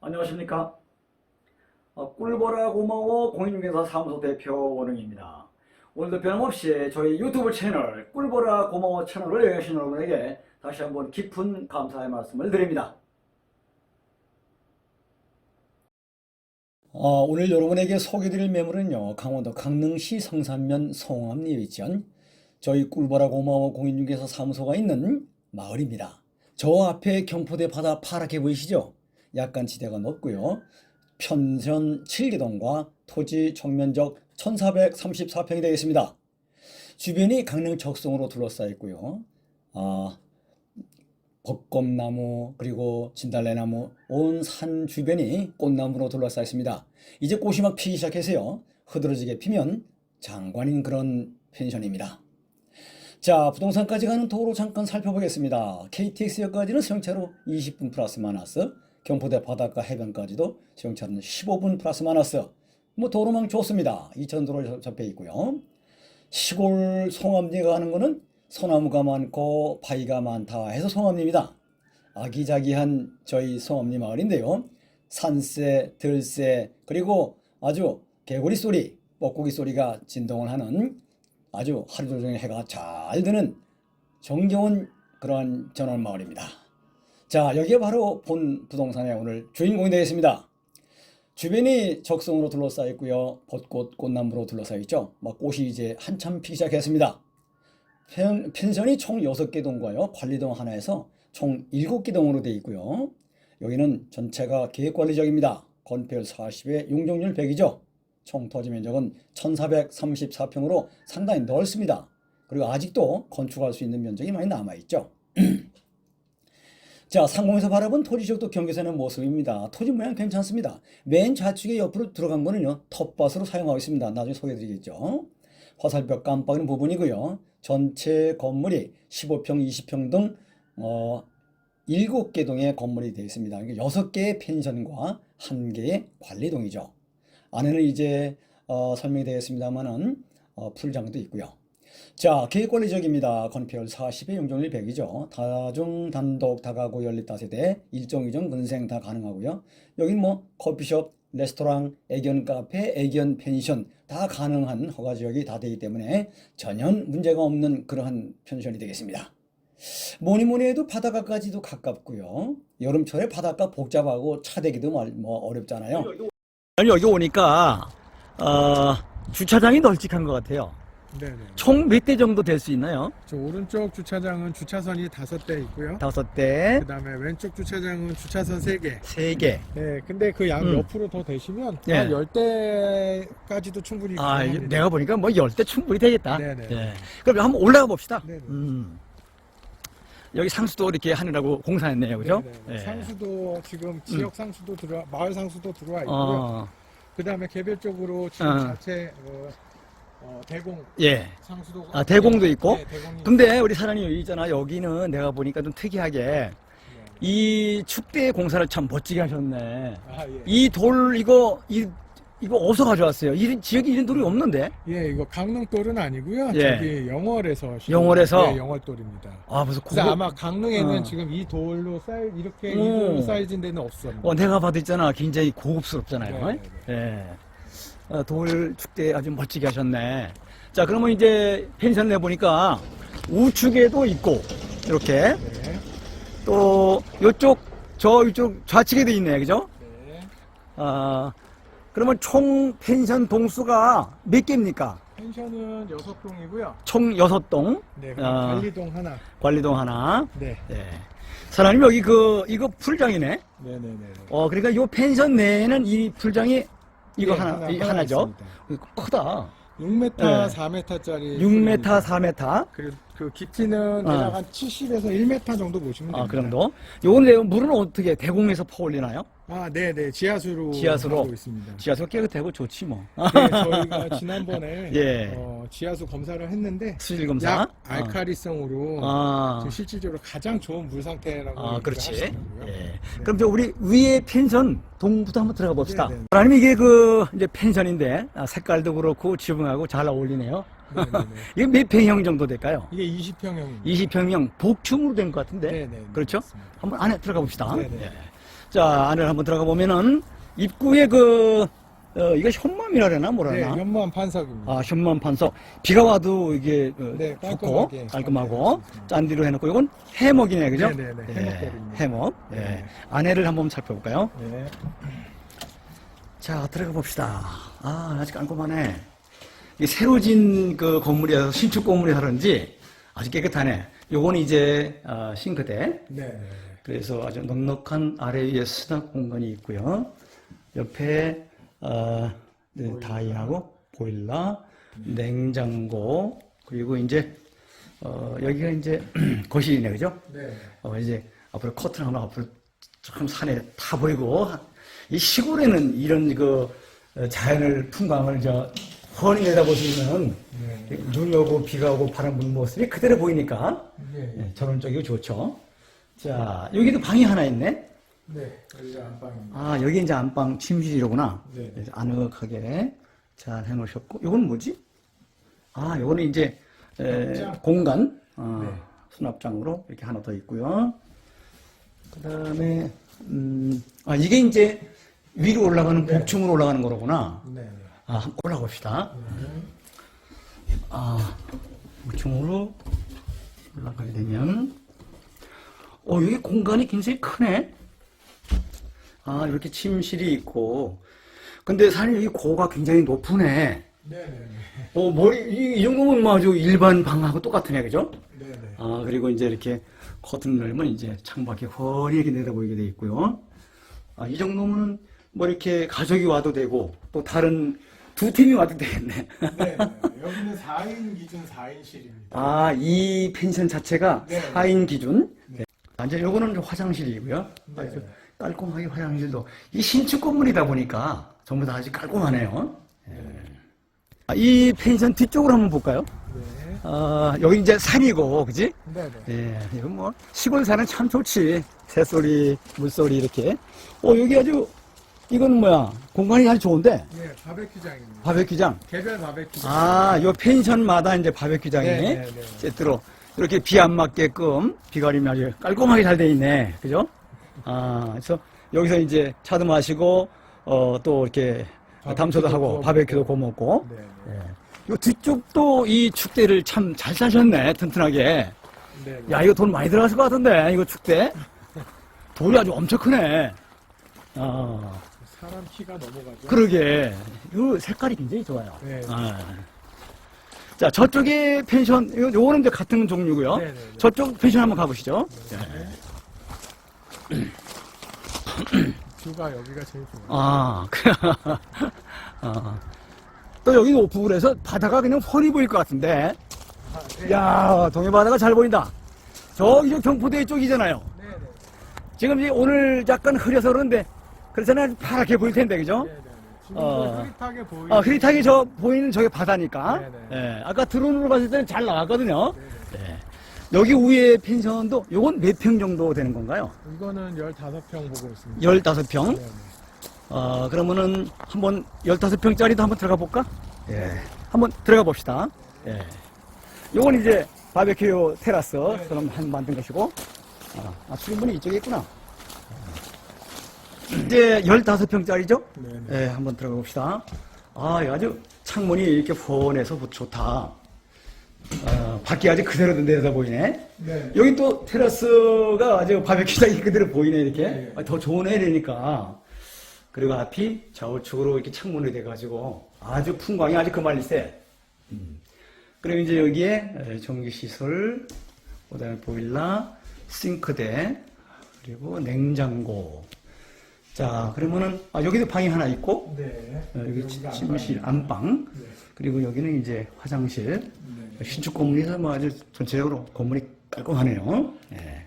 안녕하십니까? 어, 꿀보라 고마워 공인중개사 사무소 대표 원흥입니다. 오늘도 변함없이 저희 유튜브 채널 꿀보라 고마워 채널을 여행하신 여러분에게 다시 한번 깊은 감사의 말씀을 드립니다. 어, 오늘 여러분에게 소개드릴 매물은요 강원도 강릉시 성산면 송암리 위치한 저희 꿀보라 고마워 공인중개사 사무소가 있는 마을입니다. 저 앞에 경포대 바다 파랗게 보이시죠? 약간 지대가 높고요. 편전 7개동과 토지 총면적 1434평이 되겠습니다. 주변이 강릉 적송으로 둘러싸여 있고요. 아, 벚꽃나무 그리고 진달래나무 온 산 주변이 꽃나무로 둘러싸여 있습니다. 이제 꽃이 막 피기 시작해서요. 흐드러지게 피면 장관인 그런 펜션입니다. 자, 부동산까지 가는 도로 잠깐 살펴보겠습니다. KTX역까지는 수용차로 20분 플러스 마이너스, 경포대 바닷가 해변까지도 수용차는 15분 플러스 마이너스. 뭐 도로망 좋습니다. 2천도로 접해 있고요. 시골 송암리에 가는 거는 소나무가 많고 바위가 많다 해서 송암리입니다. 아기자기한 저희 송암리 마을인데요. 산새, 들새, 그리고 아주 개구리 소리, 뻐꾸기 소리가 진동을 하는 아주 하루 종일 해가 잘 드는 정겨운 그러한 전원 마을입니다. 자, 여기가 바로 본 부동산의 오늘 주인공이 되겠습니다. 주변이 적성으로 둘러싸여 있고요. 벚꽃, 꽃나무로 둘러싸여 있죠. 막 꽃이 이제 한참 피기 시작했습니다. 펜, 펜션이 총 6개 동과요. 관리동 하나에서 총 7개 동으로 되어 있고요. 여기는 전체가 계획관리적입니다. 건폐율 40에 용적률 100이죠. 총 토지 면적은 1434평으로 상당히 넓습니다. 그리고 아직도 건축할 수 있는 면적이 많이 남아있죠. 자, 상공에서 바라본 토지 지역도 경계선의 모습입니다. 토지 모양 괜찮습니다. 맨 좌측에 옆으로 들어간 거는요, 텃밭으로 사용하고 있습니다. 나중에 소개해 드리겠죠. 화살벽 깜빡이는 부분이고요. 전체 건물이 15평, 20평 등 어, 7개 동의 건물이 되어 있습니다. 그러니까 6개의 펜션과 1개의 관리동이죠. 안에는 이제 어, 설명이 되겠습니다만은 어, 풀장도 있고요. 자, 계획관리적입니다. 건폐율 40에 용적률 100이죠. 다중, 단독, 다가구, 연립 다세대, 일정, 이정, 근생 다 가능하고요. 여긴 뭐 커피숍, 레스토랑, 애견 카페, 애견 펜션 다 가능한 허가 지역이 다 되기 때문에 전혀 문제가 없는 그러한 펜션이 되겠습니다. 뭐니 뭐니 해도 바닷가까지도 가깝고요. 여름철에 바닷가 복잡하고 차대기도 말- 뭐 어렵잖아요. 아니 여기 오니까 어, 주차장이 널찍한 것 같아요. 총 몇 대 정도 될 수 있나요? 저 오른쪽 주차장은 주차선이 다섯 대 있고요. 다섯 대, 그 다음에 왼쪽 주차장은 주차선 세 개. 세 개. 네, 근데 그 양 음. 옆으로 더 되시면 예. 한열 대까지도 충분히 아, 이게 가능합니다. 내가 보니까 뭐 열 대 충분히 되겠다. 네네. 예. 그럼 한번 올라가 봅시다. 네네. 음. 여기 상수도 이렇게 하느라고 공사했네요, 그죠? 네네. 예. 상수도 지금 지역 상수도 들어와 마을 상수도 들어와 있고요. 어, 그 다음에 개별적으로 지금 어. 자체 어, 어, 대공 예. 상수도 아, 대공도 있고? 네, 대공이 근데 우리 사장님 여기 있잖아. 여기는 내가 보니까 좀 특이하게 네. 이 축대 공사를 참 멋지게 하셨네. 아, 예. 이 돌 이거 이 이거 어디서 가져왔어요? 이 지역에 이런 돌이 없는데? 예, 이거 강릉돌은 아니고요. 예. 저기 영월에서 시- 영월에서? 예, 영월돌입니다. 아, 무슨 그래서 고급 아마 강릉에는 어. 지금 이 돌로 사이 이렇게 이 오. 돌로 쌓여진 데는 없었는데. 어, 내가 봐도 있잖아. 굉장히 고급스럽잖아요. 네, 네, 예. 어, 돌 축대 아주 멋지게 하셨네. 자, 그러면 이제 펜션 내보니까 우측에도 있고, 이렇게. 네. 또, 요쪽, 저, 이쪽 좌측에도 있네. 그죠? 네. 아, 그러면 총 펜션 동수가 몇 개입니까? 펜션은 여섯 동이고요. 총 여섯 동 네. 아. 관리동 하나. 관리동 하나. 네. 예. 사장님, 여기 그, 이거 풀장이네? 네, 네, 네. 어, 그러니까 요 펜션 내에는 이 풀장이 이거 예, 하나, 이 하나죠? 이거 크다. 6m, 네. 4m짜리. 6m, 4m. 그리고 그 깊이는 어. 대략 한 70에서 1m 정도 보시면 됩니다. 아, 그 정도? 요건 물은 어떻게 대공에서 퍼올리나요? 아, 네, 네. 지하수로 지하수로? 하고 있습니다. 지하수 깨끗하고 좋지 뭐. 네, 저희가 지난번에 예. 어, 지하수 검사를 했는데 수질 검사. 약 알카리성으로 아. 지금 실질적으로 가장 좋은 물 상태라고 아, 그렇지. 하시더라고요. 예. 그럼 저 우리 위에 펜션 동부터 한번 들어가 봅시다. 네, 네. 하나님 이게 그 이제 펜션인데 아, 색깔도 그렇고 지붕하고 잘 어울리네요. 이게 몇 평형 정도 될까요? 이게 20평형입니다. 20평형 복층으로 된 것 같은데. 네, 네, 네, 그렇죠? 맞습니다. 한번 안에 들어가 봅시다. 네, 네. 예. 자, 안을 한번 들어가 보면은 입구에 그, 어, 이거 현맘이라 그러나 뭐라 네, 그러나? 현무암 판석입니다. 아, 현맘 판석. 비가 와도 이게 어, 네, 좋고 깔끔하게 깔끔하고 할수 있습니다. 짠디로 해놓고 이건 해먹이네, 그죠? 네, 네, 네. 해먹. 예. 네. 안에를 한번 살펴볼까요? 네. 자, 들어가 봅시다. 아, 아직 깔끔하네. 이 새로 진 그 건물이라서 신축 건물이라 그런지 아주 깨끗하네. 요건 이제 어, 싱크대. 네, 네. 그래서 아주 넉넉한 아래 위에 수납 공간이 있고요. 옆에 어, 네, 다이하고 보일러, 냉장고 그리고 이제 어, 여기가 이제 거실이네, 그죠? 네. 어, 이제 앞으로 커튼 하나 앞으로 참 산에 타 보이고 이 시골에는 이런 그 어, 자연을 풍광을 저 훤히 있는 네. 눈이 오고 비가 오고 바람 부는 모습이 그대로 보이니까 네. 예, 저런 쪽이 좋죠. 자 여기도 방이 하나 있네. 네. 여기가 안방입니다. 아 여기 이제 안방 침실이로구나. 네. 그래서 아늑하게 잘 해놓으셨고 이건 뭐지? 아 요거는 이제 에, 수납장. 공간 어, 네. 수납장으로 이렇게 하나 더 있고요. 그다음에 음, 아 이게 이제 위로 올라가는 네. 복층으로 올라가는 거로구나. 네. 네. 아 봅시다. 아 복층으로 올라가게 되면 어 여기 공간이 굉장히 크네. 아 이렇게 침실이 있고 근데 사실 이 고가 굉장히 높으네. 네, 네, 네. 어 머리 이, 이 정도면 뭐 아주 일반 방하고 똑같으네 그죠? 네, 네. 아 그리고 이제 이렇게 커튼 열면 이제 창밖에 이렇게 내다보이게 돼 있고요. 아 이 정도면 뭐 이렇게 가족이 와도 되고 또 다른 두 팀이 와도 되겠네. 네, 네. 여기는 4인 기준 4인실입니다. 아 이 펜션 자체가 네. 4인 기준. 네. 아, 이제 요거는 화장실이고요. 네. 아주 깔끔하게 화장실도 이 신축 건물이다 보니까 전부 다 아주 깔끔하네요. 예. 아, 이 펜션 뒤쪽으로 한번 볼까요? 네. 아, 여기 이제 산이고, 그지? 네, 네. 예, 이건 뭐, 시골 사는 참 좋지. 새소리, 물소리, 이렇게. 어, 여기 아주, 이건 뭐야, 공간이 아주 좋은데? 네, 바베큐장입니다. 바베큐장. 개별 바베큐장. 아, 요 펜션마다 이제 바베큐장이 네, 네, 네. 세트로 이렇게 비 안 맞게끔 비가림이 아주 깔끔하게 잘 돼 있네. 그죠? 아, 그래서 여기서 이제 차도 마시고, 어, 또 이렇게 담소도 하고, 구워 바베큐도. 구워 먹고. 네, 예. 네. 요 뒤쪽도 이 축대를 참 잘 사셨네, 튼튼하게. 네, 네. 야, 이거 돈 많이 들어갔을 것 같은데, 이거 축대? 돌이 아주 엄청 크네. 아, 사람 키가 넘어가죠. 그러게. 이 색깔이 굉장히 좋아요. 네. 아. 자, 저쪽에 펜션, 요- 요거는 이제 같은 종류고요. 네, 네, 네. 저쪽 펜션 한번 가보시죠. 뷰가 여기가 제일 좋아요. 아, 그- 아. 또 여기 오프고 그래서 바다가 그냥 훤히 보일 것 같은데. 아, 네. 야, 동해 바다가 잘 보인다. 저기 저 경포대 쪽이잖아요. 네, 네. 지금 이제 오늘 약간 흐려서 그런데 그렇잖아요. 파랗게 보일 텐데, 그죠? 네, 네, 네. 어. 흐릿하게 보이는 아, 흐릿하게 저 보이는 저게 바다니까. 네, 예, 아까 드론으로 봤을 때는 잘 나왔거든요. 예. 여기 위에 펜션도 요건 몇 평 정도 되는 건가요? 이거는 15평 보고 있습니다. 15평? 네, 네. 어, 그러면은 한번 15평짜리도 한번 들어가 볼까? 예. 한번 들어가 봅시다. 예. 요건 이제 바베큐 테라스 그럼 한 만든 것이고. 아, 아 수리문이 이쪽에 있구나. 이제 15평짜리죠? 네, 네. 예, 한번 들어가 봅시다. 아, 이거 아주 창문이 이렇게 훤해서 좋다. 어, 밖이 아주 그대로 내다 보이네. 네. 여기 또 테라스가 아주 바베큐장이 그대로 보이네, 이렇게. 네. 아, 더 좋은 애니까. 그리고 앞이 좌우측으로 이렇게 창문이 돼가지고 아주 풍광이 아주 그말리세. 음. 그리고 이제 여기에 에, 전기시설, 그 다음에 보일러, 싱크대, 그리고 냉장고. 자, 그러면은, 아, 여기도 방이 하나 있고, 네. 어, 여기 침실. 안방, 네. 그리고 여기는 이제 화장실. 네. 신축 건물이라서 뭐 아주 전체적으로 건물이 깔끔하네요. 예.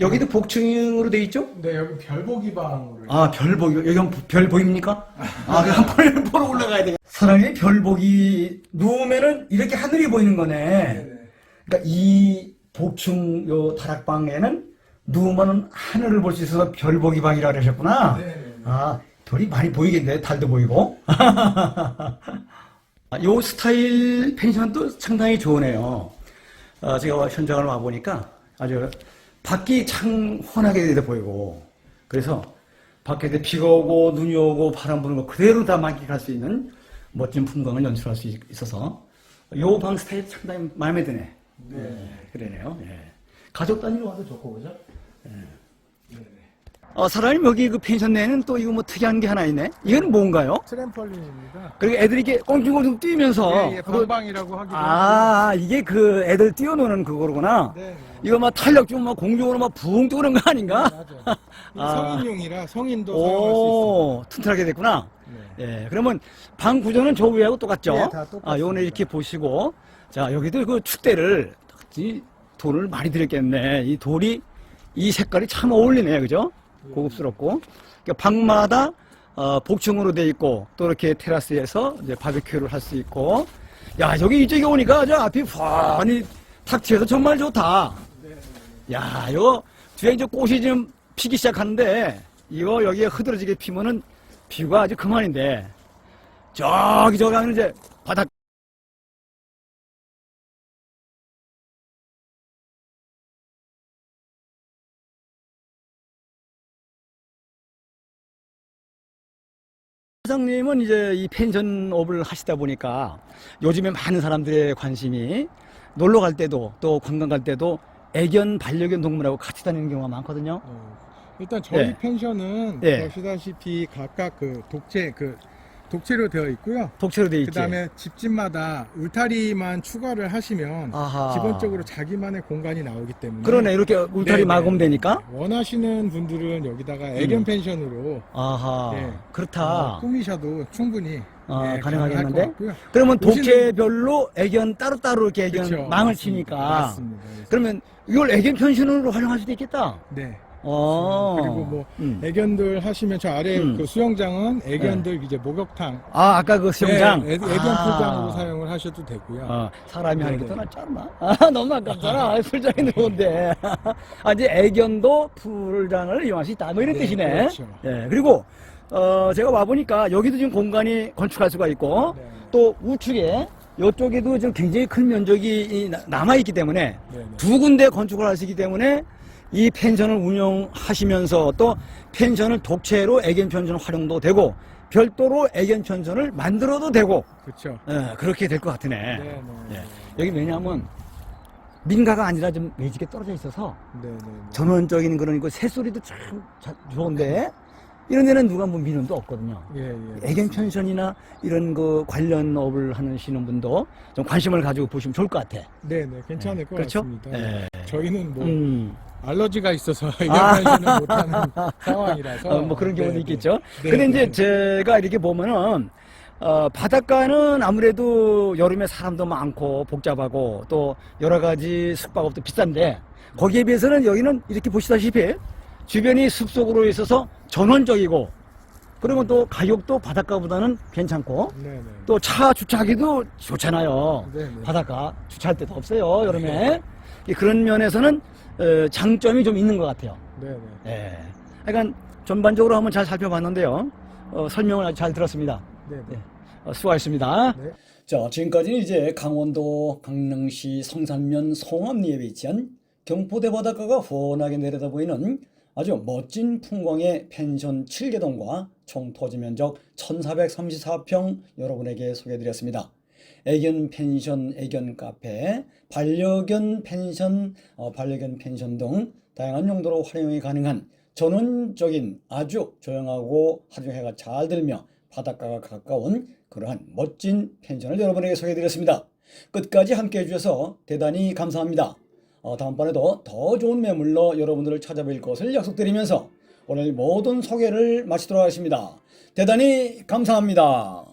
여기도 복층으로 돼 있죠? 네, 여기 별보기 방으로. 아, 별 보, 여기 한번 별 보입니까? 아, 그냥 별 보러 올라가야 돼. 사람이 별 보기, 누우면은 이렇게 하늘이 보이는 거네. 네, 그러니까 이 복층 요 다락방에는 누우면은 하늘을 볼 수 있어서 별 보기 방이라 그러셨구나. 네, 네, 네. 아, 별이 많이 보이겠네. 달도 보이고. 아, 요 스타일 펜션도 상당히 좋으네요. 어, 제가 현장을 와보니까 아주 밖이 창 환하게 돼 보이고 그래서 밖에 비가 오고 눈이 오고 바람 부는 거 그대로 다 만끽할 수 있는 멋진 풍광을 연출할 수 있- 있어서 요 방 스타일 상당히 마음에 드네. 네, 그러네요. 예. 가족 단위로 와도 좋고 그죠? 예. 어, 사장님 여기 그 펜션 내는 또 이거 뭐 특이한 게 하나 있네. 이건 뭔가요? 트램펄린입니다. 그리고 애들이 이렇게 꽁충꽁충 뛰면서 예, 예, 그거- 방방이라고 하기도 아 이게 그 애들 뛰어노는 그거구나. 하고. 네, 네. 이거 막 탄력 좀 막 공중으로 막 붕 뜨고 그런 거 아닌가? 맞아. 이 아. 성인용이라 성인도 사용할 수 오, 튼튼하게 됐구나. 있습니다. 네. 예, 그러면 방 구조는 저 위하고 똑같죠? 예, 다 똑같습니다. 아, 요거는 이렇게 보시고. 자, 여기도 그 축대를, 이 돈을 많이 들였겠네. 이 돌이, 이 색깔이 참 어울리네. 그죠? 고급스럽고. 그러니까 방마다, 어, 복층으로 돼 있고, 또 이렇게 테라스에서 이제 바베큐를 할 수 있고. 야, 여기 이쪽에 오니까 저 앞이 환히 탁 트여서 정말 좋다. 야, 이거 뒤에 이제 꽃이 좀 피기 시작하는데 이거 여기에 흐드러지게 피면은 비가 아주 그만인데 저기 저기 하면 이제 사장님은 이제 이 펜션업을 하시다 보니까 요즘에 많은 사람들의 관심이 놀러 갈 때도 또 관광 갈 때도 애견 반려견 동물하고 같이 다니는 경우가 많거든요. 어, 일단 저희 예. 펜션은 예. 보시다시피 각각 그 독채 그 독채로 되어 있고요. 독채로 돼 있지. 그다음에 집집마다 울타리만 추가를 하시면 아하. 기본적으로 자기만의 공간이 나오기 때문에 그러네 이렇게 울타리 네, 네. 막으면 되니까. 원하시는 분들은 여기다가 애견 음. 펜션으로 아하. 네. 그렇다. 어, 꾸미셔도 충분히 아, 네, 가능하겠는데? 그러면 오시는- 독채별로 애견 따로따로 이렇게 애견 그렇죠. 망을 맞습니다. 치니까. 맞습니다. 그래서- 그러면 이걸 애견 편신으로 활용할 수도 있겠다. 네. 어. 그리고 뭐 음. 애견들 하시면 저 아래 음. 그 수영장은 애견들 이제 목욕탕 아, 아까 그 수영장. 네, 애, 애견 아. 풀장으로 사용을 하셔도 되고요. 어, 사람이 하는 게 네네. 더 낫지 않나? 아, 너무 아깝잖아. 풀장이 좋은데. 아, 이제 애견도 풀장을 이용할 수 있다. 뭐 이런 네, 뜻이네. 그렇죠. 예, 그리고, 어, 제가 와보니까 여기도 지금 공간이 건축할 수가 있고, 네. 또 우측에 이쪽에도 지금 굉장히 큰 면적이 이 나- 남아있기 때문에 네, 네. 두 군데 건축을 하시기 때문에 이 펜션을 운영하시면서 또 펜션을 독채로 애견 펜션 활용도 되고 별도로 애견 펜션을 만들어도 되고 그렇죠. 예, 그렇게 될 것 같으네. 네, 네. 예. 여기 왜냐하면 민가가 아니라 좀 매직에 떨어져 있어서 네, 네. 네. 전원적인 그런 그 새소리도 참 자- 좋은데 이런 데는 누가 뭐 민원도 없거든요. 예, 예. 애견 펜션이나 이런 그 관련 업을 하시는 분도 좀 관심을 가지고 보시면 좋을 것 같아. 네, 네. 괜찮을 것 그렇죠? 같습니다. 예. 저희는 뭐 음. 알러지가 있어서. 펜션을 못하는 상황이라서 어, 뭐 그런 경우도 네, 있겠죠. 네. 근데 네, 이제 제가 이렇게 보면은 어, 바닷가는 아무래도 여름에 사람도 많고 복잡하고 또 여러 가지 숙박업도 비싼데 거기에 비해서는 여기는 이렇게 보시다시피 주변이 숲속으로 있어서 전원적이고 그러면 또 가격도 바닷가보다는 괜찮고 네, 네. 또 차 주차하기도 좋잖아요. 네, 네. 바닷가 주차할 데도 없어요 여름에 이 그런 면에서는 어, 장점이 좀 있는 것 같아요. 네, 네. 예. 그러니까 전반적으로 한번 잘 살펴봤는데요. 어, 설명을 아주 잘 들었습니다. 네, 네. 어, 수고하셨습니다. 네. 자, 지금까지는 이제 강원도 강릉시 성산면 송암리에 위치한 경포대 바닷가가 훤하게 내려다 보이는 아주 멋진 풍광의 펜션 7개동과 총 토지 면적 1434평 여러분에게 소개해드렸습니다. 애견 펜션, 애견 카페, 반려견 펜션, 어, 반려견 펜션 등 다양한 용도로 활용이 가능한 전원적인 아주 조용하고 하중해가 잘 들며 바닷가가 가까운 그러한 멋진 펜션을 여러분에게 소개해드렸습니다. 끝까지 함께 해 주셔서 대단히 감사합니다. 어, 다음번에도 더 좋은 매물로 여러분들을 찾아뵐 것을 약속드리면서 오늘 모든 소개를 마치도록 하겠습니다. 대단히 감사합니다.